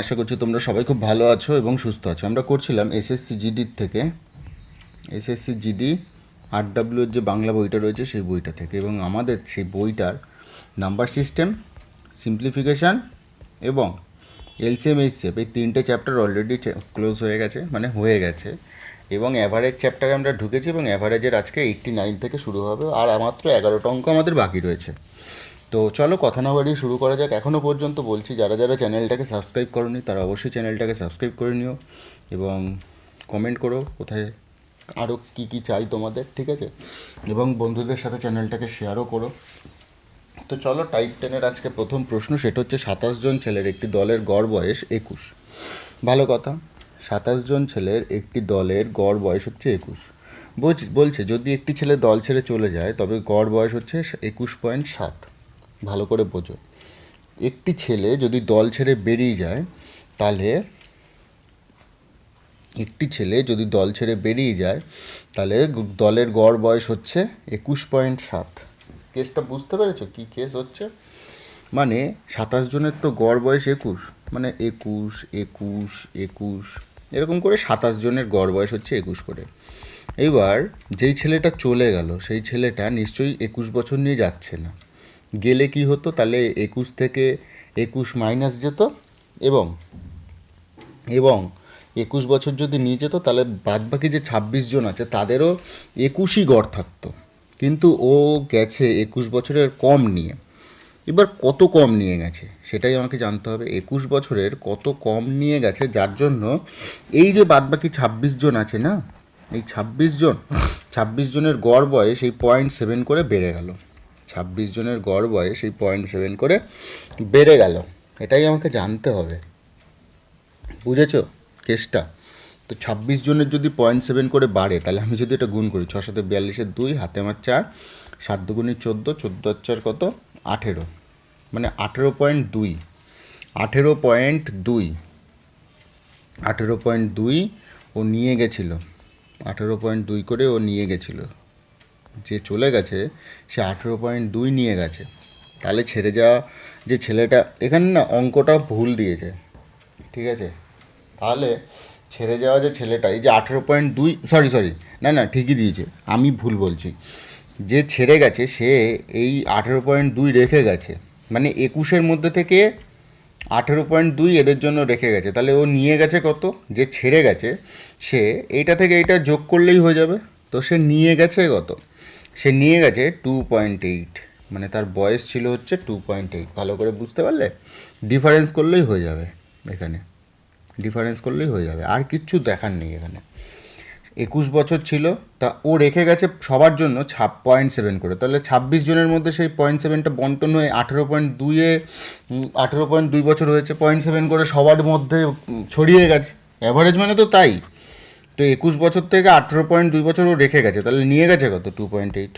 আশা করছি তোমরা সবাই খুব ভালো আছো এবং সুস্থ আছো। আমরা করছিলাম এসএসসি জিডির থেকে। এসএসসি জিডি আর ডাব্লিউর যে বাংলা বইটা রয়েছে সেই বইটা থেকে এবং আমাদের সেই বইটার নাম্বার সিস্টেম সিম্পলিফিকেশান এবং এলসিএম এইচসিএফ এই তিনটে চ্যাপ্টার অলরেডি ক্লোজ হয়ে গেছে মানে হয়ে গেছে এবং অ্যাভারেজ চ্যাপ্টারে আমরা ঢুকেছি এবং অ্যাভারেজের আজকে এইট্টি নাইন থেকে শুরু হবে আর মাত্র এগারোটা অঙ্ক আমাদের বাকি রয়েছে। তো চলো কথা না বাড়িয়ে শুরু করা যাক। এখনও পর্যন্ত বলছি, যারা যারা চ্যানেলটাকে সাবস্ক্রাইব করনি, তারা অবশ্যই চ্যানেলটাকে সাবস্ক্রাইব করে নিও এবং কমেন্ট করো কোথায় আরও কী কী চাই তোমাদের, ঠিক আছে? এবং বন্ধুদের সাথে চ্যানেলটাকে শেয়ারও করো। তো চলো টাইপ টেনের আজকে প্রথম প্রশ্ন, সেটা হচ্ছে সাতাশ জন ছেলের একটি দলের গড় বয়স একুশ। ভালো কথা, সাতাশ জন ছেলের একটি দলের গড় বয়স হচ্ছে একুশ। বলছে, যদি একটি ছেলে দল ছেড়ে চলে যায়, তবে গড় বয়স হচ্ছে একুশ পয়েন্ট সাত। ভালো করে বোঝো। একটি ছেলে যদি দল ছেড়ে বেরিয়ে যায়, তাহলে একটি ছেলে যদি দল ছেড়ে বেরিয়ে যায়, তাহলে দলের গড় বয়স হচ্ছে একুশ পয়েন্ট সাত। কেসটা বুঝতে পেরেছ? কী কেস হচ্ছে? মানে সাতাশ জনের তো গড় বয়স একুশ। মানে একুশ একুশ একুশ। এরকম করে সাতাশ জনের গড় বয়স হচ্ছে একুশ করে। এবার যেই ছেলেটা চলে গেল, সেই ছেলেটা নিশ্চয়ই একুশ বছর নিয়ে যাচ্ছে না। গেলে কি হতো? তাহলে একুশ থেকে একুশ মাইনাস যেত এবং এবং একুশ বছর যদি নিয়ে যেত, তাহলে বাদবাকি যে ছাব্বিশ জন আছে, তাদেরও একুশই গড় থাকতো। কিন্তু ও গেছে একুশ বছরের কম নিয়ে। এবার কত কম নিয়ে গেছে? সেটাই আমাকে জানতে হবে। একুশ বছরের কত কম নিয়ে গেছে? যার জন্য এই যে বাদবাকি ছাব্বিশ জন আছে না, এই ছাব্বিশ জন, ছাব্বিশ জনের গড় বয়স এই পয়েন্ট সেভেন করে বেড়ে গেল। ছাব্বিশ জনের গড় বয়স এই পয়েন্ট সেভেন করে বেড়ে গেল। এটাই আমাকে জানতে হবে। বুঝেছ? কেসটা। তো ছাব্বিশ জনের যদি পয়েন্ট সেভেন করে বাড়ে, তাহলে আমি যদি এটা গুণ করি, ছ সাথে বিয়াল্লিশের দুই, হাতে আমার চার, সাত দুগুণি চোদ্দ চোদ্দ আর চার কত? আঠেরো। মানে আঠেরো পয়েন্ট দুই। আঠেরো পয়েন্ট দুই। আঠেরো পয়েন্ট দুই ও নিয়ে গেছিল। আঠেরো পয়েন্ট দুই করে ও নিয়ে গেছিল। যে চলে গেছে, সে আঠেরো পয়েন্ট দুই নিয়ে গেছে। তাহলে ছেড়ে যাওয়া যে ছেলেটা, এখানে না অঙ্কটা ভুল দিয়েছে, ঠিক আছে? তাহলে ছেড়ে যাওয়া যে ছেলেটা, এই যে আঠেরো পয়েন্ট দুই সরি সরি না না, ঠিকই দিয়েছে, আমি ভুল বলছি। যে ছেড়ে গেছে, সে এই আঠেরো পয়েন্ট দুই রেখে গেছে মানে একুশের মধ্যে থেকে আঠেরো পয়েন্ট দুই এদের জন্য রেখে গেছে, তাহলে ও নিয়ে গেছে কত? যে ছেড়ে গেছে, সে, এইটা থেকে এইটা যোগ করলেই হয়ে যাবে, তো সে নিয়ে গেছে কত? সে নিয়ে গেছে টু পয়েন্ট এইট মানে তার বয়স ছিল হচ্ছে টু পয়েন্ট এইট ভালো করে বুঝতে পারলে ডিফারেন্স করলেই হয়ে যাবে এখানে। ডিফারেন্স করলেই হয়ে যাবে। আর কিচ্ছু দেখার নেই এখানে। একুশ বছর ছিল, তা ও রেখে গেছে সবার জন্য ছাপ পয়েন্ট সেভেন করে। তাহলে ছাব্বিশ জনের মধ্যে সেই পয়েন্ট সেভেনটা বন্টন হয়ে আঠেরো পয়েন্ট দুইয়ে আঠেরো পয়েন্ট দুই বছর হয়েছে পয়েন্ট সেভেন করে সবার মধ্যে ছড়িয়ে গেছে। অ্যাভারেজ মানে তো তাই। তো একুশ বছর থেকে আঠেরো পয়েন্ট দুই বছর ও রেখে গেছে, তাহলে নিয়ে গেছে কত টু পয়েন্ট এইট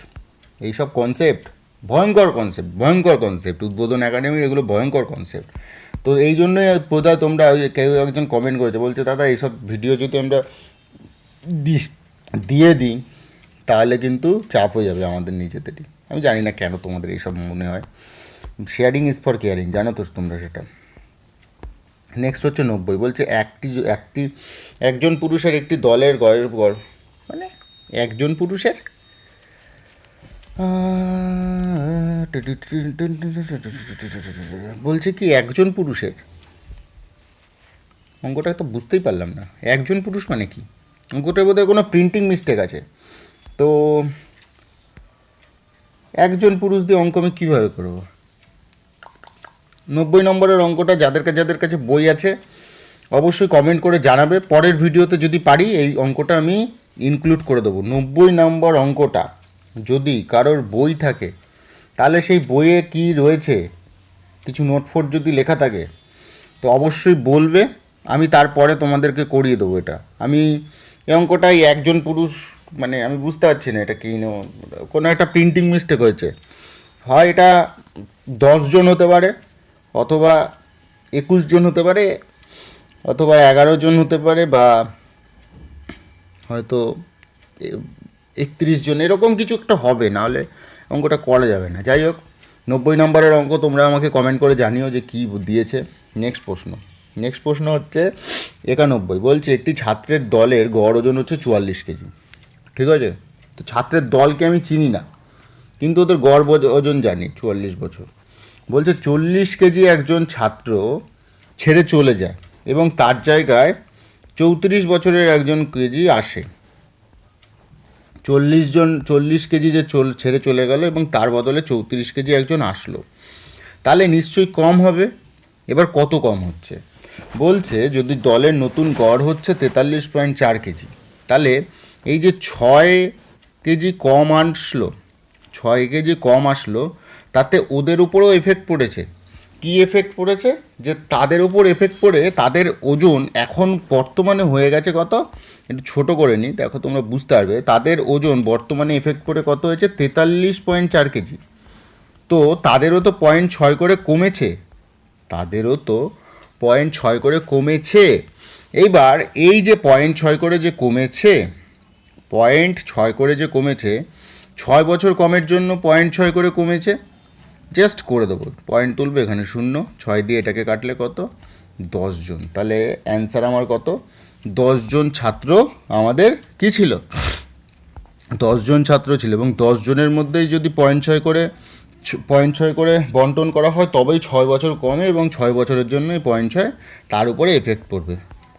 এইসব কনসেপ্ট ভয়ঙ্কর কনসেপ্ট ভয়ঙ্কর কনসেপ্ট উদ্বোধন একাডেমির এগুলো ভয়ঙ্কর কনসেপ্ট তো এই জন্যই বোধহয় তোমরা কেউ একজন কমেন্ট করেছে, বলছে, দাদা, এইসব ভিডিও যদি আমরা দিয়ে দিই, তাহলে কিন্তু চাপ হয়ে যাবে আমাদের নিজেদেরই। আমি জানি না কেন তোমাদের এইসব মনে হয়। শেয়ারিং ইজ ফর কেয়ারিং জানো তো তোমরা সেটা। নেক্সট হচ্ছে নব্বই, বলছে একটি একটি, একজন পুরুষের একটি দলের গড়ের গড় মানে একজন পুরুষের? বলছে কি একজন পুরুষের? অঙ্কটা তো বুঝতেই পারলাম না। একজন পুরুষ মানে কি? অঙ্কটার বোধহয় কোনো প্রিন্টিং মিস্টেক আছে। তো একজন পুরুষ দিয়ে অঙ্ক আমি কীভাবে করব? নব্বই নম্বরের অঙ্কটা যাদের কাছে যাদের কাছে বই আছে, অবশ্যই কমেন্ট করে জানাবে। পরের ভিডিওতে যদি পারি, এই অঙ্কটা আমি ইনক্লুড করে দেবো। নব্বই নম্বর অঙ্কটা, যদি কারোর বই থাকে, তাহলে সেই বইয়ে কি রয়েছে, কিছু নোট ফোট যদি লেখা থাকে, তো অবশ্যই বলবে। আমি তারপরে তোমাদেরকে করিয়ে দেবো এটা। আমি এই অঙ্কটাই একজন পুরুষ মানে আমি বুঝতে পারছি না এটা কি কোনো একটা প্রিন্টিং মিস্টেক হয়েছে। হয় এটা দশজন হতে পারে অথবা একুশ জন হতে পারে, অথবা এগারো জন হতে পারে বা হয়তো একত্রিশ জন, এরকম কিছু একটা হবে, নাহলে অঙ্কটা করা যাবে না। যাই হোক, নব্বই নম্বরের অঙ্ক তোমরা আমাকে কমেন্ট করে জানিও যে কী দিয়েছে। নেক্সট প্রশ্ন। নেক্সট প্রশ্ন হচ্ছে একানব্বই। বলছে, একটি ছাত্রের দলের গড় ওজন হচ্ছে চুয়াল্লিশ কেজি। ঠিক আছে? তো ছাত্রের দলকে আমি চিনি না, কিন্তু ওদের গড় ওজন জানি, চুয়াল্লিশ বছর। বলছে চল্লিশ কেজি একজন ছাত্র ছেড়ে চলে যায় এবং তার জায়গায় চৌত্রিশ বছরের একজন কেজি আসে। চল্লিশ জন, চল্লিশ কেজি যে চল, ছেড়ে চলে গেল এবং তার বদলে চৌত্রিশ কেজি একজন আসলো। তাহলে নিশ্চয়ই কম হবে? এবার কত কম হচ্ছে? বলছে যদি দলের নতুন গড় হচ্ছে তেতাল্লিশ পয়েন্ট চার কেজি, তাহলে এই যে ছয় কেজি কম আসলো, ছয় কেজি কম আসলো তাতে ওদের উপরেও এফেক্ট পড়েছে। কি এফেক্ট পড়েছে? যে তাদের উপর এফেক্ট পড়ে তাদের ওজন এখন বর্তমানে হয়ে গেছে কত? একটু ছোটো করে নিই দেখো তোমরা বুঝতে পারবে। তাদের ওজন বর্তমানে এফেক্ট পড়ে কত হয়েছে? তেতাল্লিশ পয়েন্ট চার কেজি। তো তাদেরও তো পয়েন্ট ছয় করে কমেছে। তাদেরও তো পয়েন্ট ছয় করে কমেছে। এইবার এই যে পয়েন্ট ছয় করে যে কমেছে পয়েন্ট ছয় করে যে কমেছে, ছয় বছর কমের জন্য পয়েন্ট ছয় করে কমেছে। জাস্ট করে দেবো। পয়েন্ট তুলবে এখানে শূন্য, ছয় দিয়ে এটাকে কাটলে কত? জন। তাহলে অ্যান্সার আমার কত? জন ছাত্র আমাদের কি ছিল? জন ছাত্র ছিল এবং জনের মধ্যেই যদি পয়েন্ট ছয় করে পয়েন্ট ছয় করে বন্টন করা হয়, তবেই ছয় বছর কমে এবং ছয় বছরের জন্যই পয়েন্ট ছয় তার উপরে এফেক্ট পড়বে।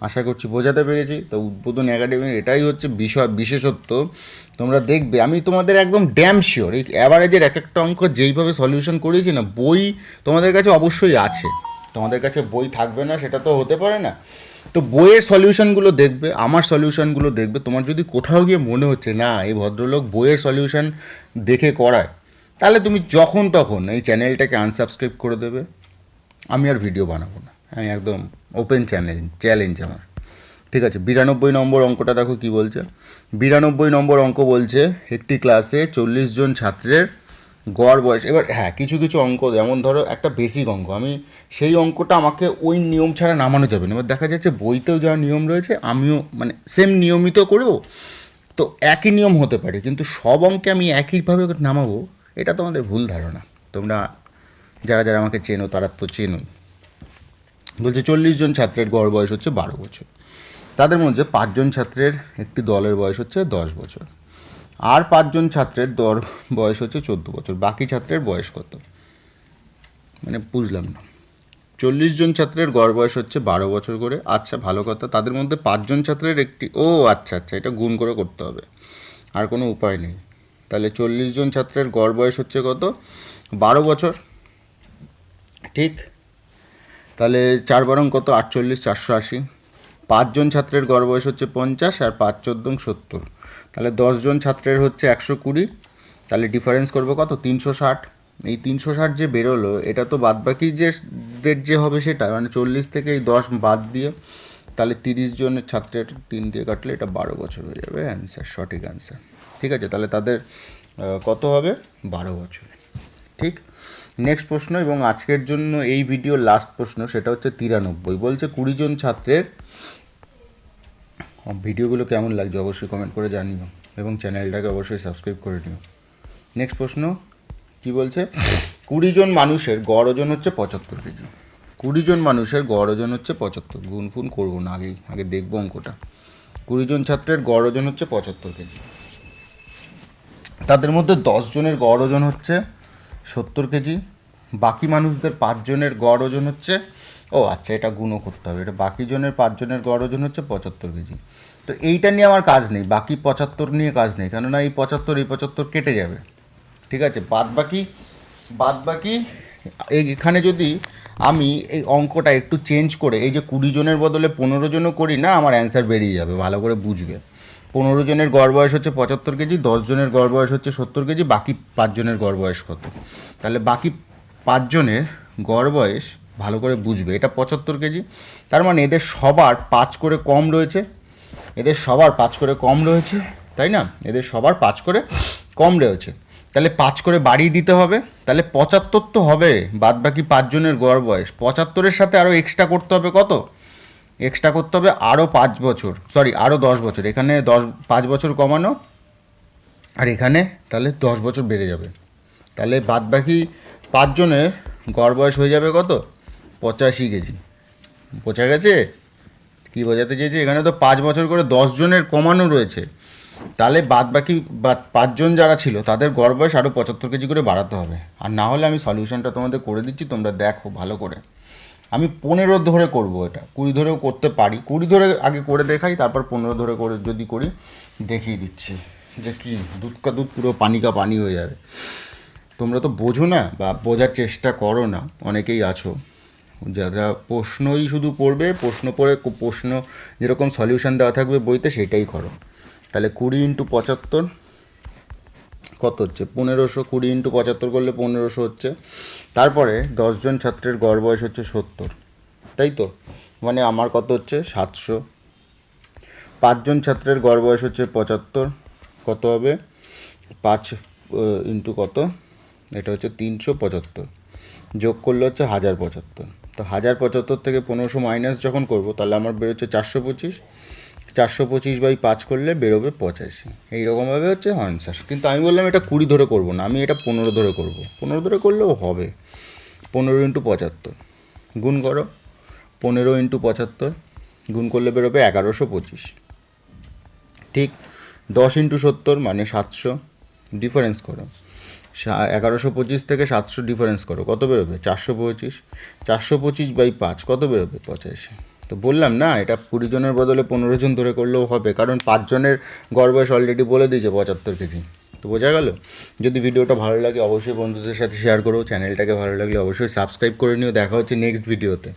আশা করছি বোঝাতে পেরেছি। তো উদ্বোধন একাডেমির এটাই হচ্ছে বিষয়, বিশেষত্ব। তোমরা দেখবে, আমি তোমাদের একদম ড্যাম শিওর এই অ্যাভারেজের এক একটা অঙ্ক যেইভাবে সলিউশন করেছি না, বই তোমাদের কাছে অবশ্যই আছে। তোমাদের কাছে বই থাকবে না, সেটা তো হতে পারে না। তো বইয়ের সলিউশনগুলো দেখবে, আমার সলিউশনগুলো দেখবে, তোমার যদি কোথাও গিয়ে মনে হচ্ছে, না, এই ভদ্রলোক বইয়ের সলিউশন দেখে করায়, তাহলে তুমি যখন তখন এই চ্যানেলটাকে আনসাবস্ক্রাইব করে দেবে। আমি আর ভিডিও বানাবো না, আমি একদম ওপেন চ্যালেঞ্জ চ্যালেঞ্জ আমার। ঠিক আছে, বিরানব্বই নম্বর অঙ্কটা দেখো কি বলছে। বিরানব্বই নম্বর অঙ্ক বলছে, একটি ক্লাসে চল্লিশ জন ছাত্রের গড় বয়স। এবার হ্যাঁ কিছু কিছু অঙ্ক, যেমন ধরো একটা বেসিক অঙ্ক, আমি সেই অঙ্কটা আমাকে ওই নিয়ম ছাড়া নামানো যাবে না। এবার দেখা যাচ্ছে বইতেও যা নিয়ম রয়েছে, আমিও মানে সেম নিয়মিত করেও তো একই নিয়ম হতে পারে, কিন্তু সব অঙ্কে আমি একইভাবে নামাবো, এটা তোমাদের ভুল ধারণা। তোমরা যারা যারা আমাকে চেনো, তারা তো চেনোই। বলছে চল্লিশ জন ছাত্রের গড় বয়স হচ্ছে বারো বছর। তাদের মধ্যে পাঁচজন ছাত্রের একটি দলের বয়স হচ্ছে দশ বছর। আর পাঁচজন ছাত্রের দর বয়স হচ্ছে চোদ্দ বছর। বাকি ছাত্রের বয়স কত? মানে বুঝলাম না। চল্লিশ জন ছাত্রের গড় বয়স হচ্ছে বারো বছর করে। আচ্ছা ভালো কথা। তাদের মধ্যে পাঁচজন ছাত্রের একটি ও আচ্ছা আচ্ছা এটা গুণ করে করতে হবে। আর কোনো উপায় নেই। তাহলে চল্লিশ জন ছাত্রের গড় বয়স হচ্ছে কত? বারো বছর। ঠিক? তাহলে চার বারং কত? আটচল্লিশ, চারশো আশি। পাঁচজন ছাত্রের গড় বয়স হচ্ছে পঞ্চাশ আর পাঁচ চোদ্দং সত্তর। তাহলে দশজন ছাত্রের হচ্ছে একশো কুড়ি। তাহলে ডিফারেন্স করব কত? তিনশো ষাট। এই তিনশো ষাট যে বেরোলো, এটা তো বাদবাকি যে দের যে হবে সেটা মানে চল্লিশ থেকে এই দশ বাদ দিয়ে, তাহলে তিরিশ জনের ছাত্রের তিন দিয়ে কাটলে এটা বারো বছর হয়ে যাবে। অ্যান্সার সঠিক অ্যান্সার ঠিক আছে, তাহলে তাদের কত হবে? বারো বছর। ঠিক? নেক্সট প্রশ্ন এবং আজকের জন্য এই ভিডিওর লাস্ট প্রশ্ন, সেটা হচ্ছে তিরানব্বই। বলছে কুড়ি জন ছাত্রের ভিডিওগুলো কেমন লাগছে অবশ্যই কমেন্ট করে জানিও এবং চ্যানেলটাকে অবশ্যই সাবস্ক্রাইব করে নিও। নেক্সট প্রশ্ন, কি বলছে? কুড়ি জন মানুষের গড় ওজন হচ্ছে পঁচাত্তর কেজি। কুড়ি জন মানুষের গড় ওজন হচ্ছে পঁচাত্তর। গুণ ফুন করব না, আগেই, আগে দেখব অঙ্কটা। কুড়ি জন ছাত্রের গড় ওজন হচ্ছে পঁচাত্তর কেজি। তাদের মধ্যে দশ জনের গড় ওজন হচ্ছে সত্তর কেজি। বাকি মানুষদের পাঁচজনের গড় ওজন হচ্ছে ও আচ্ছা এটা গুণও করতে হবে। এটা বাকি জনের পাঁচজনের গড় ওজন হচ্ছে পঁচাত্তর কেজি। তো এইটা নিয়ে আমার কাজ নেই, বাকি পঁচাত্তর নিয়ে কাজ নেই, কেননা এই পঁচাত্তর এই পঁচাত্তর কেটে যাবে। ঠিক আছে, বাদ বাকি বাদ বাকি এখানে যদি আমি এই অঙ্কটা একটু চেঞ্জ করে, এই যে কুড়ি জনের বদলে পনেরো জনও করি না, আমার অ্যান্সার বেরিয়ে যাবে, ভালো করে বুঝবে। পনেরো জনের গড় বয়স হচ্ছে পঁচাত্তর কেজি, দশ জনের গড় বয়স হচ্ছে সত্তর কেজি, বাকি পাঁচজনের গড় বয়স কত? তাহলে বাকি পাঁচজনের গড় বয়স ভালো করে বুঝবে। এটা পঁচাত্তর কেজি। তার মানে এদের সবার পাঁচ করে কম রয়েছে। এদের সবার পাঁচ করে কম রয়েছে, তাই না? এদের সবার পাঁচ করে কম রয়েছে। তাহলে পাঁচ করে বাড়িয়ে দিতে হবে। তাহলে পঁচাত্তর তো হবে বাদ বাকি পাঁচজনের গড় বয়স। পঁচাত্তরের সাথে আরও এক্সট্রা করতে হবে কত? এক্সট্রা করতে হবে আরও পাঁচ বছর সরি আরও দশ বছর। এখানে দশ, পাঁচ বছর কমানো। আর এখানে তাহলে দশ বছর বেড়ে যাবে। তাহলে বাদ বাকি পাঁচজনের গড় বয়স হয়ে যাবে কত? পঁচাশি কেজি। বোঝা গেছে? কি বোঝাতে চেয়েছি? এখানে তো পাঁচ বছর করে জনের কমানো রয়েছে। তাহলে বাদ বাকি পাঁচজন যারা ছিল, তাদের গড় বয়স আরও পঁচাত্তর কেজি করে বাড়াতে হবে। আর না হলে আমি সলিউশনটা তোমাদের করে দিচ্ছি, তোমরা দেখো ভালো করে। আমি পনেরো ধরে করব এটা। কুড়ি ধরেও করতে পারি। কুড়ি ধরে আগে করে দেখাই, তারপর পনেরো ধরে করে যদি করি, দেখিয়ে দিচ্ছি যে কি, দুধ কা দুধ পুরো পানি কা পানি হয়ে যাবে। তোমরা তো বোঝো না বা বোঝার চেষ্টা করো না, অনেকেই আছো। যারা প্রশ্নই শুধু পড়বে, প্রশ্ন পড়ে প্রশ্ন যেরকম সলিউশন দেওয়া থাকবে বইতে সেটাই করো। তাহলে কুড়ি ইন্টু পঁচাত্তর কত হচ্ছে? পনেরোশো কুড়ি ইন্টু পঁচাত্তর করলে পনেরোশো হচ্ছে। তারপরে দশজন ছাত্রের গড় বয়স হচ্ছে সত্তর। তাই তো? মানে আমার কত হচ্ছে? সাতশো। পাঁচজন ছাত্রের গড় বয়স হচ্ছে পঁচাত্তর। কত হবে? পাঁচ ইন্টু কত? এটা হচ্ছে তিনশো পঁচাত্তর। যোগ করলে হচ্ছে হাজার পঁচাত্তর। তো হাজার পঁচাত্তর থেকে পনেরোশো মাইনাস যখন করব, তাহলে আমার বেরোচ্ছে চারশো পঁচিশ। চারশো পঁচিশ বাই পাঁচ করলে বেরোবে পঁচাশি। এইরকমভাবে হচ্ছে আনসার কিন্তু আমি বললাম এটা কুড়ি ধরে করব না, আমি এটা পনেরো ধরে করব। পনেরো ধরে করলেও হবে। পনেরো ইন্টু পঁচাত্তর। গুণ করো। পনেরো ইন্টু পঁচাত্তর, গুণ করলে বেরোবে এগারোশো পঁচিশ। ঠিক দশ ইন্টু সত্তর মানে সাতশো। ডিফারেন্স করো। এগারোশো পঁচিশ থেকে সাতশো ডিফারেন্স করো। কত বেরোবে? চারশো পঁচিশ। চারশো পঁচিশ বাই পাঁচ, কত বেরোবে? পঁচাশি। তো বললাম না, এটা কুড়ি জনের বদলে পনেরো জন ধরে করলেও হবে, কারণ পাঁচজনের গড় বয়স অলরেডি বলে দিয়েছে পঁচাত্তর কেজি। তো বোঝা গেল? যদি ভিডিওটা ভালো লাগে, অবশ্যই বন্ধুদের সাথে শেয়ার করো। চ্যানেলটাকে ভালো লাগলে অবশ্যই সাবস্ক্রাইব করে নিও। দেখা হচ্ছে নেক্সট ভিডিওতে